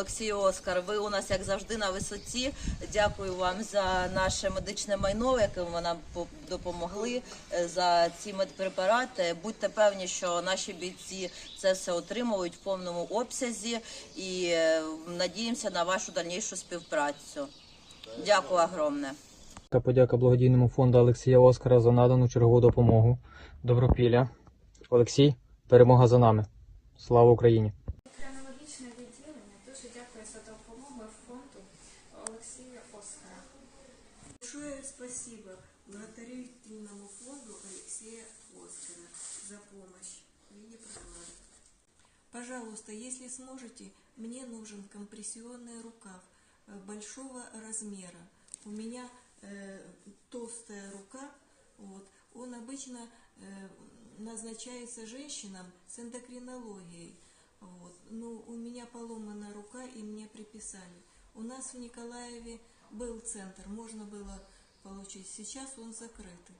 Олексію Оскар, ви у нас як завжди на висоті. Дякую вам за наше медичне майно, яким ви нам по- допомогли е, за ці медпрепарати. Будьте певні, що наші бійці це все отримують в повному обсязі і е, надіємося на вашу дальнішу співпрацю. Дякую огромне. Та подяка благодійному фонду Олексія Оскара за надану чергову допомогу. Добропілля. Олексій, перемога за нами. Слава Україні! Олексія Оскара. Большое спасибо благотворительному фонду Алексея Оскара за помощь в. Пожалуйста, если сможете, мне нужен компрессионный рукав э, большого размера. У меня э, толстая рука, вот. он обычно э, назначается женщинам с эндокринологией. Вот. Но у меня поломана рука и мне приписали. У нас в Николаеве был центр, можно было получить. Сейчас он закрытый.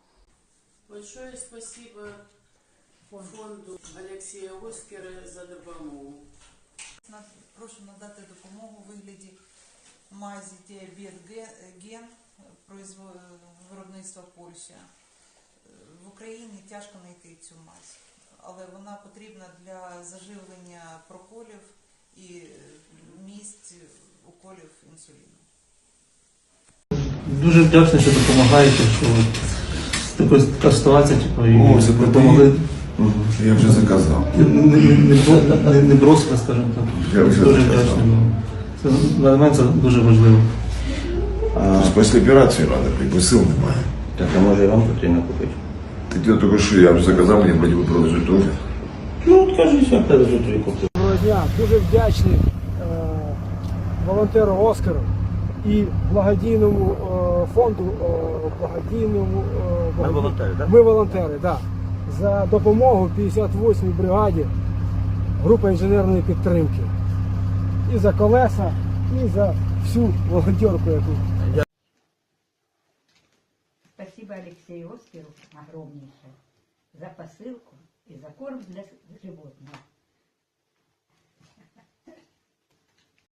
Большое спасибо фонду Алексея Оскара за допомогу. На- Прошу надати допомогу у вигляді мазі діабет Ге- ген произво- виробництва Польща. Е, В Україні тяжко знайти цю мазь, але вона потрібна для заживлення проколів і е, місць уколів інсуліну. Дуже вдячний, що допомагаєте, що така, така ситуація, типу, і О, це допомогли. Я вже заказав. Не, не, не, бро- не, не бросили, скажімо так. Я вже дуже заказав. вдячний. ну. Це для мене це дуже важливо. А після операції треба прийти, сил немає. Так, а може і вам потрібно купити? Так я тільки що я вже заказав, мені вроді би продажу теж. Ну, от кажіть, я привезу тобі. Доброго дня. Дуже вдячний е, волонтеру Оскару і благодійному е, фонду, е, благодійному е, Ми волонтери, так? Ми волонтери, да, за допомогу 58-й бригаді групи інженерної підтримки. І за колеса, і за всю волонтерку, яку Спасибо Алексею Оскеру огромнейшее за посылку и за корм для животных.